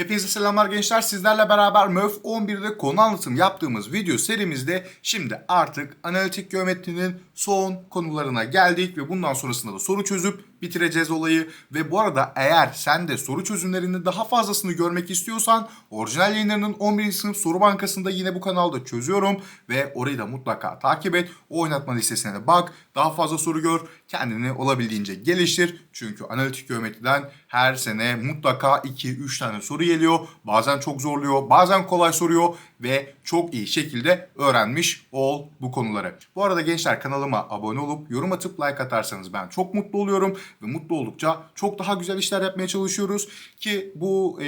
Hepinize selamlar gençler. Sizlerle beraber MÖF 11'de konu anlatım yaptığımız video serimizde şimdi artık analitik geometrinin son konularına geldik ve bundan sonrasında da soru çözüp bitireceğiz olayı. Ve bu arada eğer sen de soru çözümlerinin daha fazlasını görmek istiyorsan orijinal yayınlarının 11. sınıf soru bankasında yine bu kanalda çözüyorum ve orayı da mutlaka takip et. O oynatma listesine de bak. Daha fazla soru gör. Kendini olabildiğince geliştir. Çünkü analitik geometriden her sene mutlaka 2-3 tane soru geliyor. Bazen çok zorluyor, bazen kolay soruyor ve çok iyi şekilde öğrenmiş ol bu konuları. Bu arada gençler kanalıma abone olup yorum atıp like atarsanız ben çok mutlu oluyorum ve mutlu oldukça çok daha güzel işler yapmaya çalışıyoruz ki bu e,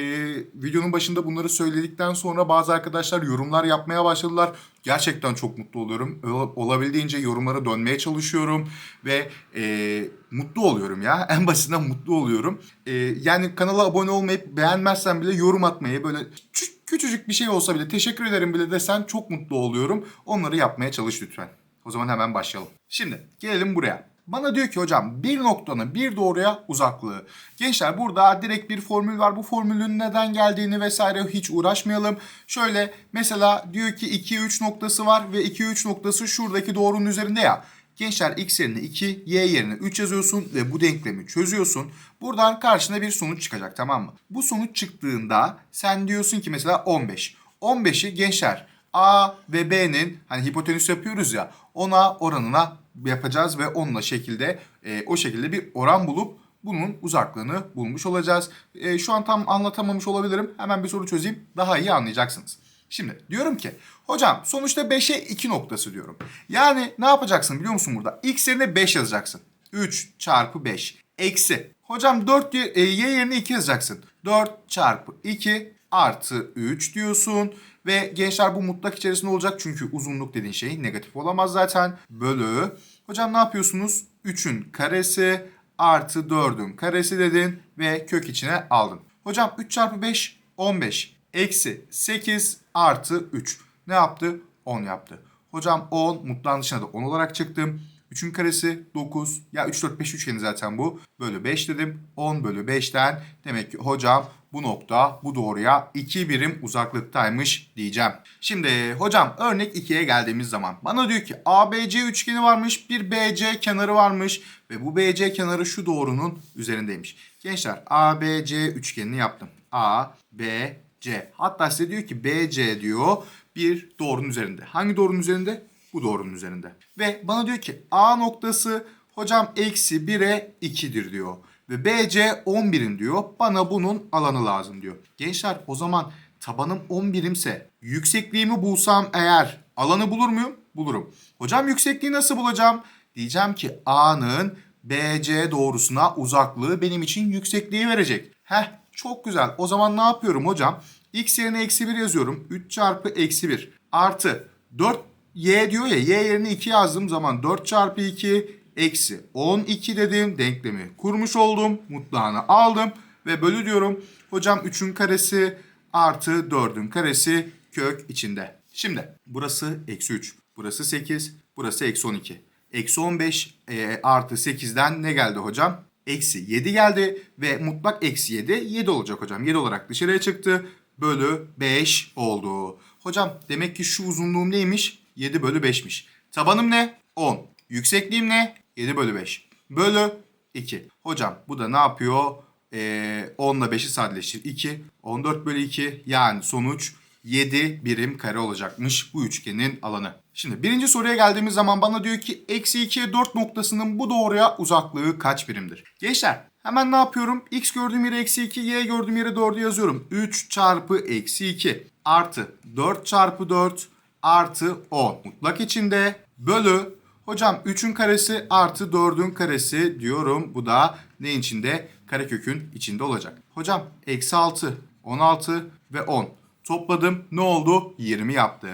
videonun başında bunları söyledikten sonra bazı arkadaşlar yorumlar yapmaya başladılar. Gerçekten çok mutlu oluyorum. Ol- Olabildiğince yorumlara dönmeye çalışıyorum ve e, mutlu oluyorum ya. En basitinden mutlu oluyorum. E, yani kanala abone olmayıp beğenmezsen bile yorum atmayı böyle küçük, küçücük bir şey olsa bile teşekkür ederim bile desen çok mutlu oluyorum. Onları yapmaya çalış lütfen. O zaman hemen başlayalım. Şimdi gelelim buraya. Bana diyor ki hocam bir noktanın bir doğruya uzaklığı. Gençler burada direkt bir formül var. Bu formülün neden geldiğini vesaire hiç uğraşmayalım. Şöyle mesela diyor ki 2 3 noktası var ve 2 3 noktası şuradaki doğrunun üzerinde ya. Gençler x yerine 2, y yerine 3 yazıyorsun ve bu denklemi çözüyorsun. Buradan karşına bir sonuç çıkacak tamam mı? Bu sonuç çıktığında sen diyorsun ki mesela 15. 15'i gençler A ve B'nin hani hipotenüs yapıyoruz ya ona oranına yapacağız ve onunla şekilde e, o şekilde bir oran bulup bunun uzaklığını bulmuş olacağız. E, şu an tam anlatamamış olabilirim. Hemen bir soru çözeyim. Daha iyi anlayacaksınız. Şimdi diyorum ki hocam sonuçta 5'e 2 noktası diyorum. Yani ne yapacaksın biliyor musun burada? X yerine 5 yazacaksın. 3 çarpı 5 eksi. Hocam 4 y, e, y yerine 2 yazacaksın. 4 çarpı 2 artı 3 diyorsun. Ve gençler bu mutlak içerisinde olacak çünkü uzunluk dediğin şey negatif olamaz zaten. Bölü. Hocam ne yapıyorsunuz? 3'ün karesi artı 4'ün karesi dedin ve kök içine aldın. Hocam 3 çarpı 5 15 eksi 8 artı 3 ne yaptı? 10 yaptı. Hocam 10 mutlağın dışına da 10 olarak çıktım. 3'ün karesi 9. Ya 3, 4, 5 üçgeni zaten bu. Bölü 5 dedim. 10 bölü 5'ten demek ki hocam bu nokta bu doğruya 2 birim uzaklıktaymış diyeceğim. Şimdi hocam örnek 2'ye geldiğimiz zaman bana diyor ki ABC üçgeni varmış bir BC kenarı varmış ve bu BC kenarı şu doğrunun üzerindeymiş. Gençler ABC üçgenini yaptım. A, B, C. Hatta size diyor ki BC diyor bir doğrunun üzerinde. Hangi doğrunun üzerinde? Bu doğrunun üzerinde. Ve bana diyor ki A noktası hocam eksi 1'e 2'dir diyor. Ve BC 11'in diyor. Bana bunun alanı lazım diyor. Gençler o zaman tabanım 11'imse yüksekliğimi bulsam eğer alanı bulur muyum? Bulurum. Hocam yüksekliği nasıl bulacağım? Diyeceğim ki A'nın BC doğrusuna uzaklığı benim için yüksekliği verecek. Heh çok güzel. O zaman ne yapıyorum hocam? X yerine eksi 1 yazıyorum. 3 çarpı eksi 1 artı 4 y diyor ya y yerine 2 yazdığım zaman 4 çarpı 2 eksi 12 dedim. Denklemi kurmuş oldum. Mutlağını aldım ve bölü diyorum. Hocam 3'ün karesi artı 4'ün karesi kök içinde. Şimdi burası eksi 3. Burası 8. Burası eksi 12. Eksi 15 e, artı 8'den ne geldi hocam? Eksi 7 geldi ve mutlak eksi 7 7 olacak hocam. 7 olarak dışarıya çıktı. Bölü 5 oldu. Hocam demek ki şu uzunluğum neymiş? 7 bölü 5'miş. Tabanım ne? 10. Yüksekliğim ne? 7 bölü 5. Bölü 2. Hocam bu da ne yapıyor? Ee, 10 ile 5'i sadeleştir. 2. 14 bölü 2 yani sonuç 7 birim kare olacakmış bu üçgenin alanı. Şimdi birinci soruya geldiğimiz zaman bana diyor ki eksi 2'ye 4 noktasının bu doğruya uzaklığı kaç birimdir? Gençler hemen ne yapıyorum? X gördüğüm yere eksi 2, Y gördüğüm yere 4'ü yazıyorum. 3 çarpı eksi 2 artı 4 çarpı 4 artı 10. Mutlak içinde bölü hocam 3'ün karesi artı 4'ün karesi diyorum. Bu da ne içinde? Karekökün içinde olacak. Hocam eksi 6, 16 ve 10. Topladım ne oldu? 20 yaptı.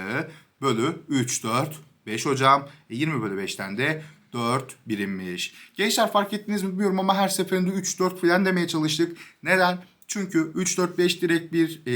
Bölü 3, 4, 5 hocam. E 20 bölü 5'ten de 4 birimmiş. Gençler fark ettiniz mi bilmiyorum ama her seferinde 3, 4 falan demeye çalıştık. Neden? Çünkü 3, 4, 5 direkt bir e,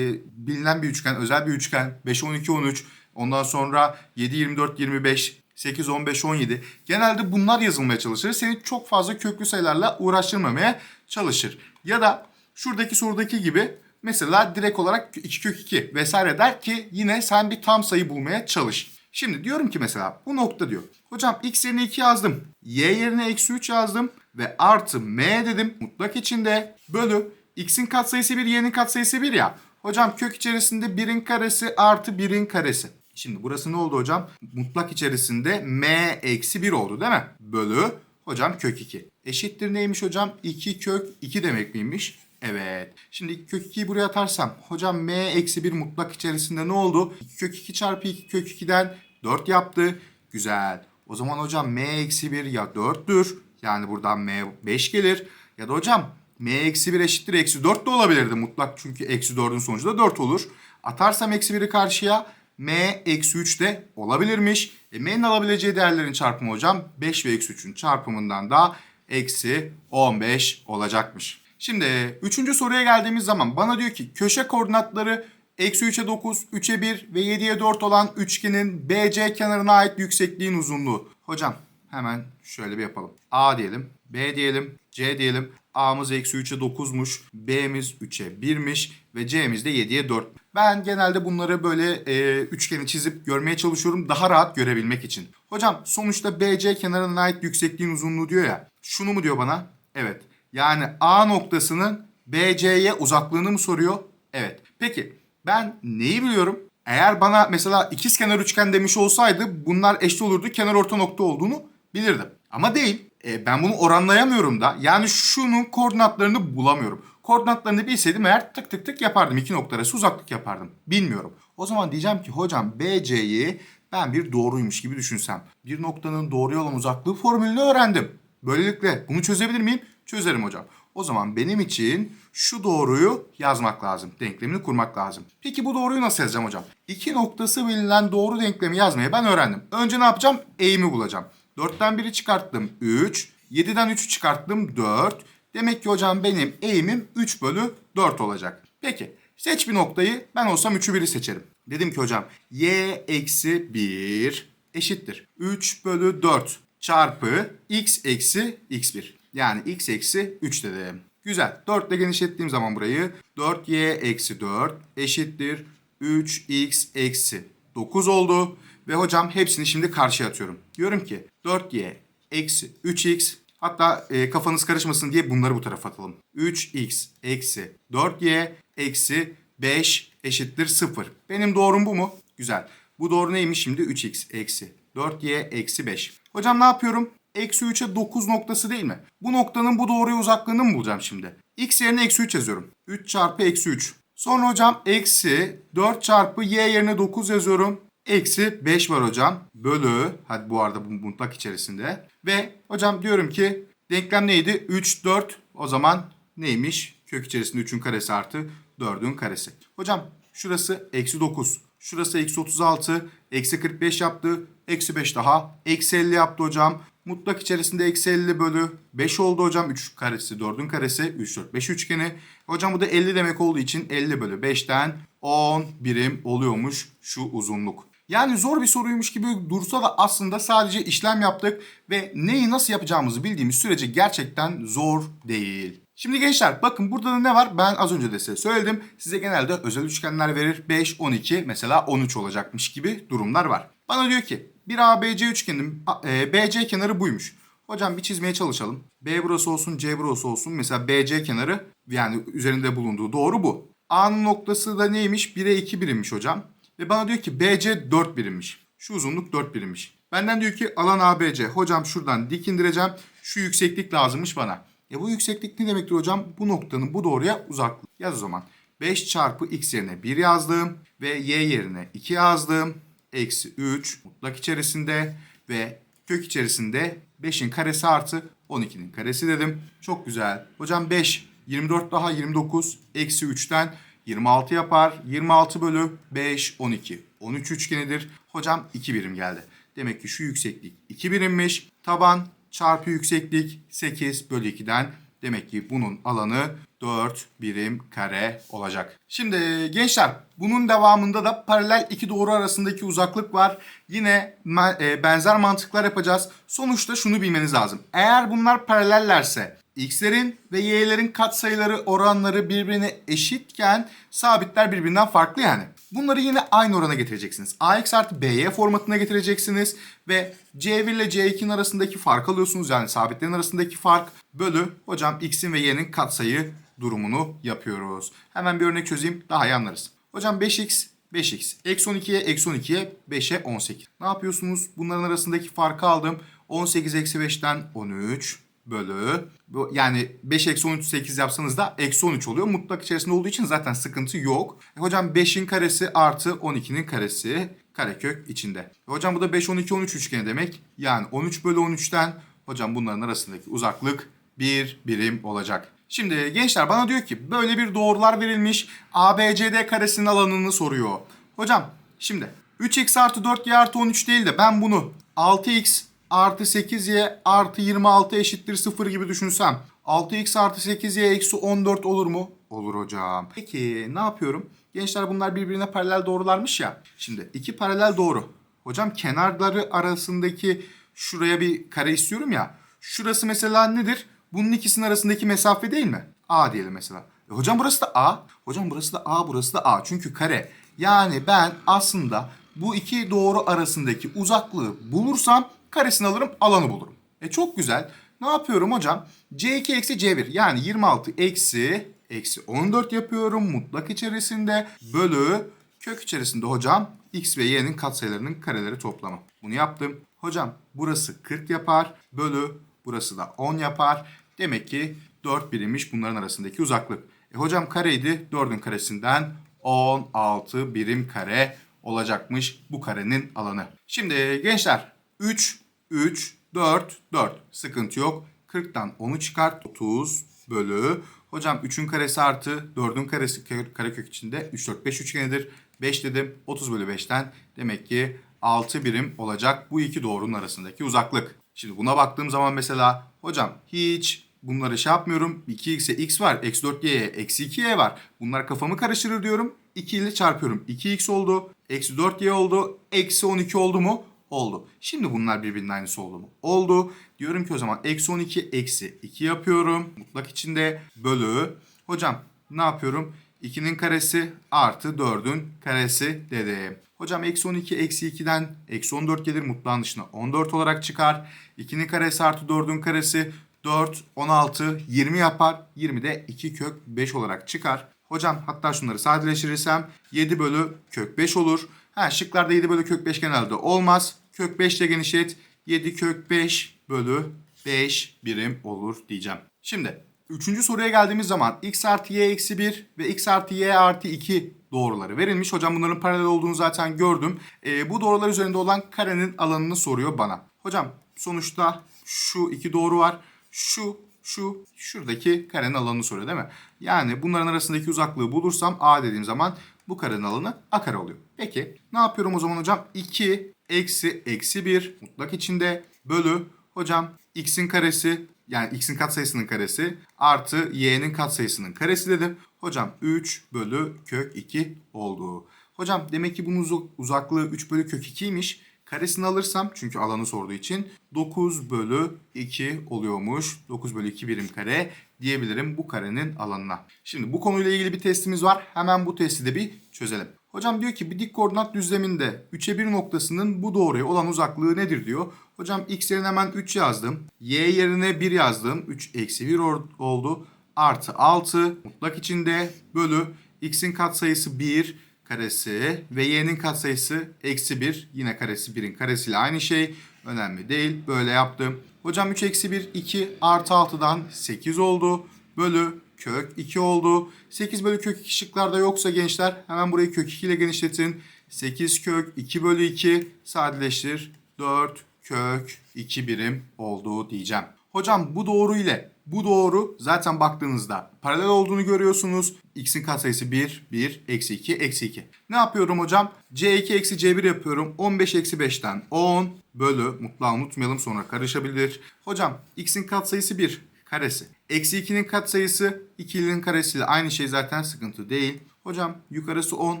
bilinen bir üçgen, özel bir üçgen. 5, 12, 13. Ondan sonra 7, 24, 25, 8, 15, 17. Genelde bunlar yazılmaya çalışır. Seni çok fazla köklü sayılarla uğraştırmamaya çalışır. Ya da şuradaki sorudaki gibi mesela direkt olarak 2 kök 2 vesaire der ki yine sen bir tam sayı bulmaya çalış. Şimdi diyorum ki mesela bu nokta diyor. Hocam x yerine 2 yazdım. Y yerine eksi 3 yazdım. Ve artı m dedim mutlak içinde bölü x'in katsayısı 1 y'nin katsayısı 1 ya. Hocam kök içerisinde 1'in karesi artı 1'in karesi. Şimdi burası ne oldu hocam? Mutlak içerisinde m eksi 1 oldu değil mi? Bölü hocam kök 2. Eşittir neymiş hocam? 2 kök 2 demek miymiş? Evet. Şimdi kök 2'yi buraya atarsam hocam m eksi 1 mutlak içerisinde ne oldu? 2 kök 2 çarpı 2 kök 2'den 4 yaptı. Güzel. O zaman hocam m eksi 1 ya 4'tür. Yani buradan m 5 gelir. Ya da hocam m eksi 1 eşittir eksi 4 de olabilirdi mutlak. Çünkü eksi 4'ün sonucu da 4 olur. Atarsam eksi 1'i karşıya m eksi 3 de olabilirmiş. E, m'nin alabileceği değerlerin çarpımı hocam 5 ve eksi 3'ün çarpımından da eksi 15 olacakmış. Şimdi üçüncü soruya geldiğimiz zaman bana diyor ki köşe koordinatları eksi 3'e 9, 3'e 1 ve 7'ye 4 olan üçgenin BC kenarına ait yüksekliğin uzunluğu. Hocam hemen şöyle bir yapalım. A diyelim, B diyelim, C diyelim. A'mız eksi 3'e 9'muş, B'miz 3'e 1'miş ve C'miz de 7'ye 4. Ben genelde bunları böyle e, üçgeni çizip görmeye çalışıyorum daha rahat görebilmek için. Hocam sonuçta BC kenarına ait yüksekliğin uzunluğu diyor ya. Şunu mu diyor bana? Evet. Yani A noktasının BC'ye uzaklığını mı soruyor? Evet. Peki ben neyi biliyorum? Eğer bana mesela ikiz kenar üçgen demiş olsaydı bunlar eşit olurdu kenar orta nokta olduğunu bilirdim. Ama değil. E, ben bunu oranlayamıyorum da. Yani şunun koordinatlarını bulamıyorum. Koordinatlarını bilseydim eğer tık tık tık yapardım. İki nokta arası uzaklık yapardım. Bilmiyorum. O zaman diyeceğim ki hocam BC'yi ben bir doğruymuş gibi düşünsem. Bir noktanın doğruya olan uzaklığı formülünü öğrendim. Böylelikle bunu çözebilir miyim? Çözerim hocam. O zaman benim için şu doğruyu yazmak lazım. Denklemini kurmak lazım. Peki bu doğruyu nasıl yazacağım hocam? İki noktası bilinen doğru denklemi yazmayı ben öğrendim. Önce ne yapacağım? Eğimi bulacağım. 4'ten 1'i çıkarttım 3. 7'den 3'ü çıkarttım 4. Demek ki hocam benim eğimim 3 bölü 4 olacak. Peki seç bir noktayı ben olsam 3'ü 1'i seçerim. Dedim ki hocam y eksi 1 eşittir. 3 bölü 4 çarpı x eksi x1. Yani x eksi 3 dedim. Güzel. 4 ile genişlettiğim zaman burayı 4y eksi 4 eşittir 3x eksi 9 oldu. Ve hocam hepsini şimdi karşıya atıyorum. Diyorum ki 4y eksi 3x hatta e, kafanız karışmasın diye bunları bu tarafa atalım. 3x eksi 4y eksi 5 eşittir 0. Benim doğrum bu mu? Güzel. Bu doğru neymiş şimdi? 3x eksi 4y eksi 5. Hocam ne yapıyorum? Eksi 3'e 9 noktası değil mi? Bu noktanın bu doğruya uzaklığını mı bulacağım şimdi? x yerine eksi 3 yazıyorum. 3 çarpı eksi 3. Sonra hocam eksi 4 çarpı y yerine 9 yazıyorum. Eksi 5 var hocam. Bölü. Hadi bu arada bu mutlak içerisinde. Ve hocam diyorum ki denklem neydi? 3, 4. O zaman neymiş? Kök içerisinde 3'ün karesi artı 4'ün karesi. Hocam şurası eksi 9. Şurası eksi 36. Eksi 45 yaptı. Eksi 5 daha. Eksi 50 yaptı hocam. Mutlak içerisinde eksi 50 bölü 5 oldu hocam. 3 karesi 4'ün karesi 3 4 5 üçgeni. Hocam bu da 50 demek olduğu için 50 bölü 5'ten 10 birim oluyormuş şu uzunluk. Yani zor bir soruymuş gibi dursa da aslında sadece işlem yaptık ve neyi nasıl yapacağımızı bildiğimiz sürece gerçekten zor değil. Şimdi gençler bakın burada da ne var? Ben az önce de size söyledim. Size genelde özel üçgenler verir. 5, 12 mesela 13 olacakmış gibi durumlar var. Bana diyor ki bir ABC üçgenin e, BC kenarı buymuş. Hocam bir çizmeye çalışalım. B burası olsun, C burası olsun. Mesela BC kenarı yani üzerinde bulunduğu doğru bu. A'nın noktası da neymiş? 1'e 2 birimmiş hocam. Ve bana diyor ki BC 4 birimmiş. Şu uzunluk 4 birimmiş. Benden diyor ki alan ABC. Hocam şuradan dik indireceğim. Şu yükseklik lazımmış bana. E bu yükseklik ne demektir hocam? Bu noktanın bu doğruya uzaklık. Yaz o zaman. 5 çarpı x yerine 1 yazdım. Ve y yerine 2 yazdım. Eksi 3 mutlak içerisinde ve kök içerisinde 5'in karesi artı 12'nin karesi dedim. Çok güzel. Hocam 5, 24 daha 29, eksi 3'ten 26 yapar. 26 bölü 5, 12. 13 üçgenidir. Hocam 2 birim geldi. Demek ki şu yükseklik 2 birimmiş. Taban çarpı yükseklik 8 bölü 2'den. Demek ki bunun alanı 4 birim kare olacak. Şimdi gençler bunun devamında da paralel iki doğru arasındaki uzaklık var. Yine e, benzer mantıklar yapacağız. Sonuçta şunu bilmeniz lazım. Eğer bunlar paralellerse x'lerin ve y'lerin katsayıları oranları birbirine eşitken sabitler birbirinden farklı yani. Bunları yine aynı orana getireceksiniz. ax artı by formatına getireceksiniz ve c1 ile c2'nin arasındaki fark alıyorsunuz. Yani sabitlerin arasındaki fark bölü hocam x'in ve y'nin katsayı durumunu yapıyoruz. Hemen bir örnek çözeyim daha iyi anlarız. Hocam 5x 5x. Eksi 12'ye eksi 12'ye 5'e 18. Ne yapıyorsunuz? Bunların arasındaki farkı aldım. 18 eksi 5'ten 13 bölü. Yani 5 eksi 13 8 yapsanız da eksi 13 oluyor. Mutlak içerisinde olduğu için zaten sıkıntı yok. E, hocam 5'in karesi artı 12'nin karesi karekök içinde. E, hocam bu da 5 12 13 üçgeni demek. Yani 13 bölü 13'ten hocam bunların arasındaki uzaklık 1 birim olacak. Şimdi gençler bana diyor ki böyle bir doğrular verilmiş. ABCD karesinin alanını soruyor. Hocam şimdi 3x artı 4y artı 13 değil de ben bunu 6x artı 8y artı 26 eşittir 0 gibi düşünsem 6x artı 8y eksi 14 olur mu? Olur hocam. Peki ne yapıyorum? Gençler bunlar birbirine paralel doğrularmış ya. Şimdi iki paralel doğru. Hocam kenarları arasındaki şuraya bir kare istiyorum ya. Şurası mesela nedir? Bunun ikisinin arasındaki mesafe değil mi? A diyelim mesela. E hocam burası da A. Hocam burası da A, burası da A. Çünkü kare. Yani ben aslında bu iki doğru arasındaki uzaklığı bulursam karesini alırım, alanı bulurum. E çok güzel. Ne yapıyorum hocam? C2 eksi C1 yani 26 eksi eksi 14 yapıyorum mutlak içerisinde bölü kök içerisinde hocam x ve y'nin katsayılarının kareleri toplamı. Bunu yaptım. Hocam burası 40 yapar bölü burası da 10 yapar. Demek ki 4 birimmiş bunların arasındaki uzaklık. E hocam kareydi 4'ün karesinden 16 birim kare olacakmış bu karenin alanı. Şimdi gençler 3, 3, 4, 4 sıkıntı yok. 40'tan 10'u çıkart 30 bölü. Hocam 3'ün karesi artı 4'ün karesi karekök içinde 3, 4, 5 üçgenidir. 5 dedim 30 bölü 5'ten demek ki 6 birim olacak bu iki doğrunun arasındaki uzaklık. Şimdi buna baktığım zaman mesela hocam hiç bunları şey yapmıyorum. 2x'e x var. Eksi 4y'ye eksi 2y var. Bunlar kafamı karıştırır diyorum. 2 ile çarpıyorum. 2x oldu. Eksi 4y oldu. Eksi 12 oldu mu? Oldu. Şimdi bunlar birbirinin aynısı oldu mu? Oldu. Diyorum ki o zaman eksi 12 eksi 2 yapıyorum. Mutlak içinde bölü. Hocam ne yapıyorum? 2'nin karesi artı 4'ün karesi dedim. Hocam eksi 12 eksi 2'den eksi 14 gelir mutlağın dışına 14 olarak çıkar. 2'nin karesi artı 4'ün karesi 4, 16, 20 yapar. 20 de 2 kök 5 olarak çıkar. Hocam hatta şunları sadeleştirirsem 7 bölü kök 5 olur. Ha şıklarda 7 bölü kök 5 genelde olmaz. Kök 5 ile genişlet. 7 kök 5 bölü 5 birim olur diyeceğim. Şimdi üçüncü soruya geldiğimiz zaman x artı y eksi 1 ve x artı y artı 2 doğruları verilmiş. Hocam bunların paralel olduğunu zaten gördüm. E, bu doğrular üzerinde olan karenin alanını soruyor bana. Hocam sonuçta şu iki doğru var. Şu, şu, şuradaki karenin alanını soruyor değil mi? Yani bunların arasındaki uzaklığı bulursam a dediğim zaman bu karenin alanı a kare oluyor. Peki ne yapıyorum o zaman hocam? 2 eksi eksi 1 mutlak içinde bölü hocam x'in karesi yani x'in katsayısının karesi artı y'nin katsayısının karesi dedim. Hocam 3 bölü kök 2 oldu. Hocam demek ki bunun uzaklığı 3 bölü kök 2'ymiş. Karesini alırsam çünkü alanı sorduğu için 9 bölü 2 oluyormuş. 9 bölü 2 birim kare diyebilirim bu karenin alanına. Şimdi bu konuyla ilgili bir testimiz var. Hemen bu testi de bir çözelim. Hocam diyor ki bir dik koordinat düzleminde 3'e 1 noktasının bu doğruya olan uzaklığı nedir diyor. Hocam x yerine hemen 3 yazdım. Y yerine 1 yazdım. 3 eksi 1 oldu. Artı 6 mutlak içinde bölü x'in katsayısı 1 karesi ve y'nin katsayısı eksi 1. Yine karesi 1'in karesiyle aynı şey. Önemli değil. Böyle yaptım. Hocam 3 eksi 1 2 artı 6'dan 8 oldu. Bölü kök 2 oldu. 8 bölü kök 2 şıklarda yoksa gençler hemen burayı kök 2 ile genişletin. 8 kök 2 bölü 2 sadeleştir. 4 kök 2 birim oldu diyeceğim. Hocam bu doğru ile bu doğru zaten baktığınızda paralel olduğunu görüyorsunuz. X'in katsayısı 1, 1, eksi 2, eksi 2. Ne yapıyorum hocam? C2 eksi C1 yapıyorum. 15 eksi 5'ten 10 bölü mutlağı unutmayalım sonra karışabilir. Hocam X'in katsayısı 1 karesi. Eksi 2'nin katsayısı 2'nin karesiyle aynı şey zaten sıkıntı değil. Hocam yukarısı 10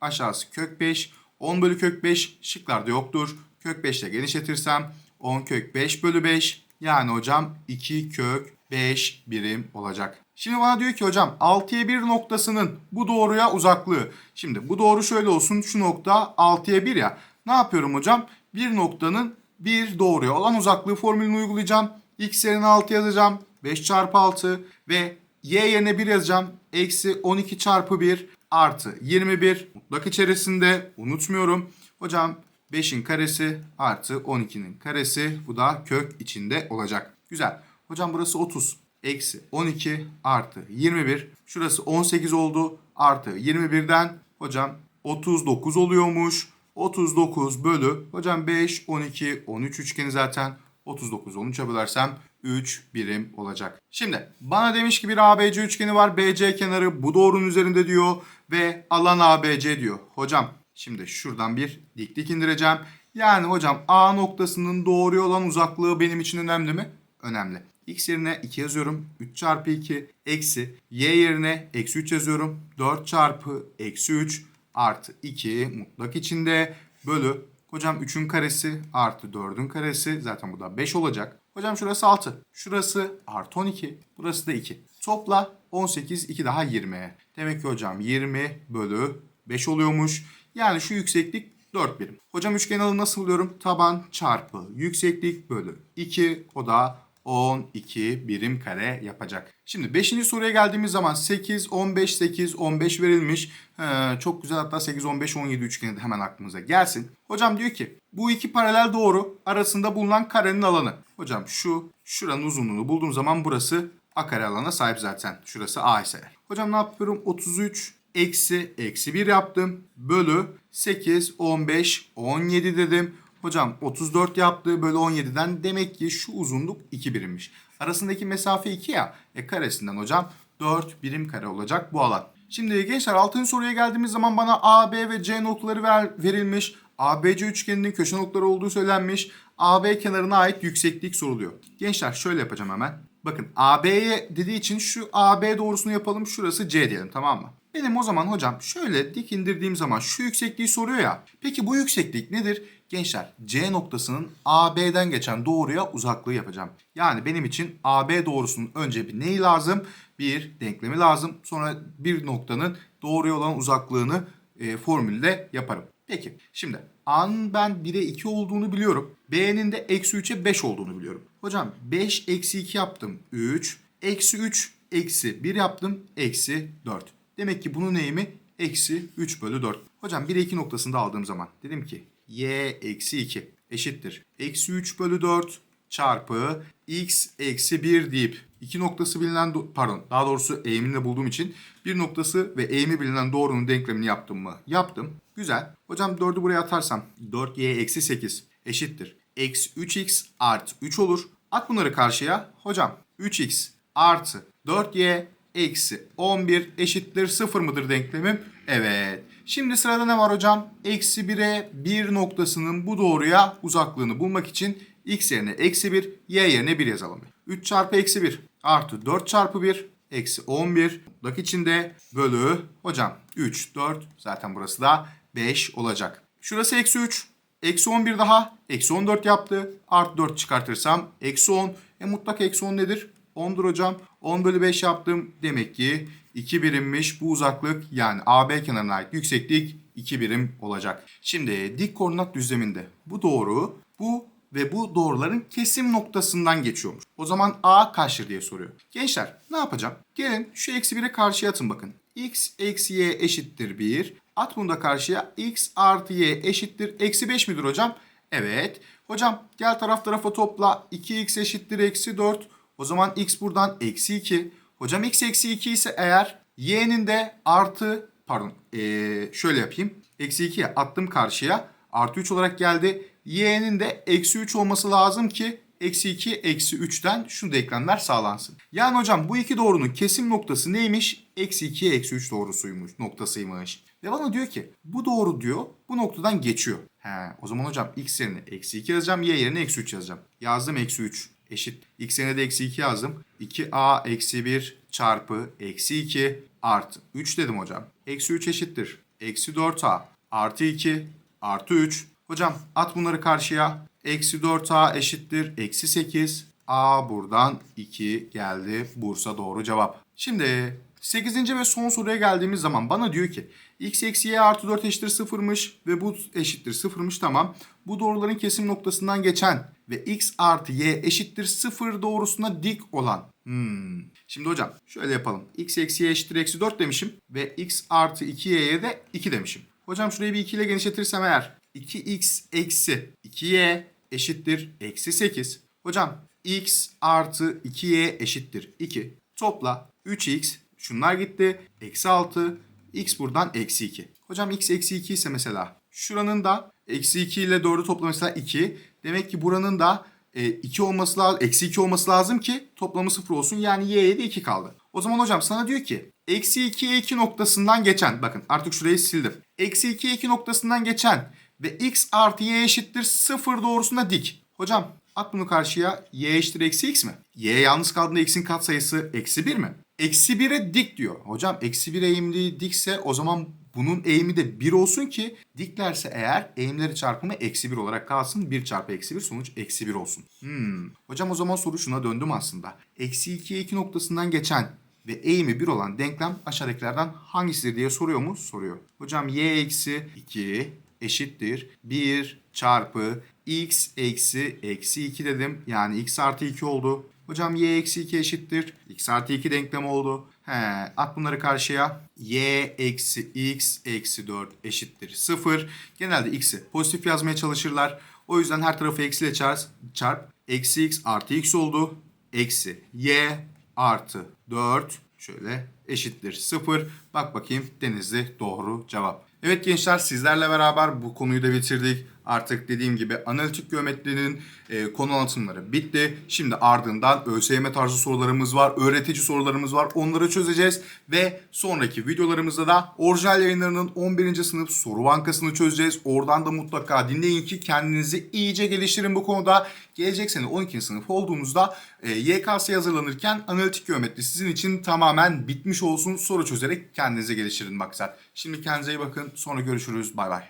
aşağısı kök 5. 10 bölü kök 5 şıklarda yoktur. Kök 5 ile genişletirsem 10 kök 5 bölü 5 yani hocam 2 kök 5 birim olacak. Şimdi bana diyor ki hocam 6'ya 1 noktasının bu doğruya uzaklığı. Şimdi bu doğru şöyle olsun şu nokta 6'ya 1 ya. Ne yapıyorum hocam? Bir noktanın bir doğruya olan uzaklığı formülünü uygulayacağım. X yerine 6 yazacağım. 5 çarpı 6 ve y yerine 1 yazacağım. Eksi 12 çarpı 1 artı 21. Mutlak içerisinde unutmuyorum. Hocam 5'in karesi artı 12'nin karesi. Bu da kök içinde olacak. Güzel. Hocam burası 30. Eksi 12 artı 21. Şurası 18 oldu. Artı 21'den hocam 39 oluyormuş. 39 bölü hocam 5, 12, 13 üçgeni zaten 39 13'e bölersem 3 birim olacak. Şimdi bana demiş ki bir ABC üçgeni var. BC kenarı bu doğrunun üzerinde diyor ve alan ABC diyor. Hocam şimdi şuradan bir diklik indireceğim. Yani hocam A noktasının doğruya olan uzaklığı benim için önemli mi? Önemli. X yerine 2 yazıyorum. 3 çarpı 2 eksi Y yerine eksi 3 yazıyorum. 4 çarpı eksi 3 artı 2 mutlak içinde bölü. Hocam 3'ün karesi artı 4'ün karesi zaten bu da 5 olacak. Hocam şurası 6. Şurası artı 12. Burası da 2. Topla 18 2 daha 20. Demek ki hocam 20 bölü 5 oluyormuş. Yani şu yükseklik 4 birim. Hocam üçgen alanı nasıl buluyorum? Taban çarpı yükseklik bölü 2 o da 12 birim kare yapacak. Şimdi 5. soruya geldiğimiz zaman 8, 15, 8, 15 verilmiş. Ee, çok güzel hatta 8, 15, 17 üçgeni de hemen aklımıza gelsin. Hocam diyor ki bu iki paralel doğru arasında bulunan karenin alanı. Hocam şu şuranın uzunluğunu bulduğum zaman burası a kare alana sahip zaten. Şurası a ise. Hocam ne yapıyorum? 33 eksi eksi 1 yaptım. Bölü 8, 15, 17 dedim. Hocam 34 yaptı bölü 17'den demek ki şu uzunluk 2 birimmiş. Arasındaki mesafe 2 ya. E karesinden hocam 4 birim kare olacak bu alan. Şimdi gençler 6. soruya geldiğimiz zaman bana A, B ve C noktaları ver, verilmiş. ABC üçgeninin köşe noktaları olduğu söylenmiş. AB kenarına ait yükseklik soruluyor. Gençler şöyle yapacağım hemen. Bakın AB'ye dediği için şu AB doğrusunu yapalım. Şurası C diyelim tamam mı? Benim o zaman hocam şöyle dik indirdiğim zaman şu yüksekliği soruyor ya. Peki bu yükseklik nedir? Gençler C noktasının AB'den geçen doğruya uzaklığı yapacağım. Yani benim için AB doğrusunun önce bir neyi lazım? Bir denklemi lazım. Sonra bir noktanın doğruya olan uzaklığını e, formülde yaparım. Peki şimdi A'nın ben 1'e 2 olduğunu biliyorum. B'nin de eksi 3'e 5 olduğunu biliyorum. Hocam 5 eksi 2 yaptım 3. Eksi 3 eksi 1 yaptım eksi 4. Demek ki bunun eğimi eksi 3 bölü 4. Hocam 1'e 2 noktasında aldığım zaman dedim ki y eksi 2 eşittir. Eksi 3 bölü 4 çarpı x eksi 1 deyip iki noktası bilinen do- pardon daha doğrusu eğimini bulduğum için bir noktası ve eğimi bilinen doğrunun denklemini yaptım mı? Yaptım. Güzel. Hocam 4'ü buraya atarsam 4y eksi 8 eşittir. Eksi 3x artı 3 olur. At bunları karşıya. Hocam 3x artı 4y eksi 11 eşittir 0 mıdır denklemim? Evet. Şimdi sırada ne var hocam? Eksi 1'e 1 noktasının bu doğruya uzaklığını bulmak için x yerine eksi 1, y yerine 1 yazalım. 3 çarpı eksi 1 artı 4 çarpı 1 eksi 11 mutlak içinde bölü hocam 3, 4 zaten burası da 5 olacak. Şurası eksi 3. Eksi 11 daha. Eksi 14 yaptı. Artı 4 çıkartırsam eksi 10. E mutlak eksi 10 nedir? 10'dur hocam. 10 bölü 5 yaptım. Demek ki 2 birimmiş bu uzaklık yani AB kenarına ait yükseklik 2 birim olacak. Şimdi dik koordinat düzleminde bu doğru bu ve bu doğruların kesim noktasından geçiyormuş. O zaman A kaçtır diye soruyor. Gençler ne yapacağım? Gelin şu eksi 1'e karşıya atın bakın. x eksi y eşittir 1. At bunu da karşıya. x artı y eşittir. Eksi 5 midir hocam? Evet. Hocam gel taraf tarafa topla. 2x eşittir eksi 4. O zaman x buradan eksi 2. Hocam x eksi 2 ise eğer y'nin de artı pardon ee, şöyle yapayım. Eksi 2'ye attım karşıya. Artı 3 olarak geldi. y'nin de eksi 3 olması lazım ki eksi 2 eksi 3'ten şu denklemler sağlansın. Yani hocam bu iki doğrunun kesim noktası neymiş? Eksi 2 eksi 3 doğrusuymuş noktasıymış. Ve bana diyor ki bu doğru diyor bu noktadan geçiyor. He, o zaman hocam x yerine eksi 2 yazacağım y yerine eksi 3 yazacağım. Yazdım eksi 3 eşit. X yerine de eksi 2 yazdım. 2a eksi 1 çarpı eksi 2 artı 3 dedim hocam. Eksi 3 eşittir. Eksi 4a artı 2 artı 3. Hocam at bunları karşıya. Eksi 4a eşittir. Eksi 8 A buradan 2 geldi. Bursa doğru cevap. Şimdi 8. ve son soruya geldiğimiz zaman bana diyor ki x eksi y artı 4 eşittir 0'mış ve bu eşittir 0'mış tamam. Bu doğruların kesim noktasından geçen ve x artı y eşittir 0 doğrusuna dik olan. Hmm. Şimdi hocam şöyle yapalım. x eksi y eşittir eksi 4 demişim ve x artı 2y'ye de 2 demişim. Hocam şurayı bir 2 ile genişletirsem eğer 2x eksi 2y eşittir eksi 8. Hocam x artı 2y eşittir 2. Topla 3x şunlar gitti. Eksi 6 x buradan eksi 2. Hocam x eksi 2 ise mesela şuranın da eksi 2 ile 4'ü topla mesela 2. Demek ki buranın da e, 2 olması lazım, eksi 2 olması lazım ki toplamı 0 olsun. Yani y'ye de 2 kaldı. O zaman hocam sana diyor ki eksi 2'ye 2 noktasından geçen bakın artık şurayı sildim. Eksi 2'ye 2 noktasından geçen ve x artı y eşittir 0 doğrusuna dik. Hocam at bunu karşıya y eşittir eksi x mi? y yalnız kaldığında x'in katsayısı eksi 1 mi? Eksi 1'e dik diyor. Hocam eksi 1 eğimli dikse o zaman bunun eğimi de 1 olsun ki diklerse eğer eğimleri çarpımı eksi 1 olarak kalsın. 1 çarpı eksi 1 sonuç eksi 1 olsun. Hmm. Hocam o zaman soru şuna döndüm aslında. Eksi 2'ye 2 noktasından geçen ve eğimi 1 olan denklem aşağıdakilerden hangisidir diye soruyor mu? Soruyor. Hocam y eksi 2 eşittir 1 çarpı x eksi eksi 2 dedim. Yani x artı 2 oldu. Hocam y eksi 2 eşittir. x artı 2 denklem oldu. He, at bunları karşıya. y eksi x eksi 4 eşittir 0. Genelde x'i pozitif yazmaya çalışırlar. O yüzden her tarafı eksiyle çarp. çarp. Eksi x artı x oldu. Eksi y artı 4 şöyle eşittir 0. Bak bakayım Denizli doğru cevap. Evet gençler sizlerle beraber bu konuyu da bitirdik. Artık dediğim gibi analitik geometrinin e, konu anlatımları bitti. Şimdi ardından ÖSYM tarzı sorularımız var, öğretici sorularımız var. Onları çözeceğiz ve sonraki videolarımızda da orijinal yayınlarının 11. sınıf soru bankasını çözeceğiz. Oradan da mutlaka dinleyin ki kendinizi iyice geliştirin bu konuda. Gelecek sene 12. sınıf olduğunuzda e, YKS'ye hazırlanırken analitik geometri sizin için tamamen bitmiş olsun. Soru çözerek kendinizi geliştirin maksat. Şimdi kendinize iyi bakın. Sonra görüşürüz. Bay bay.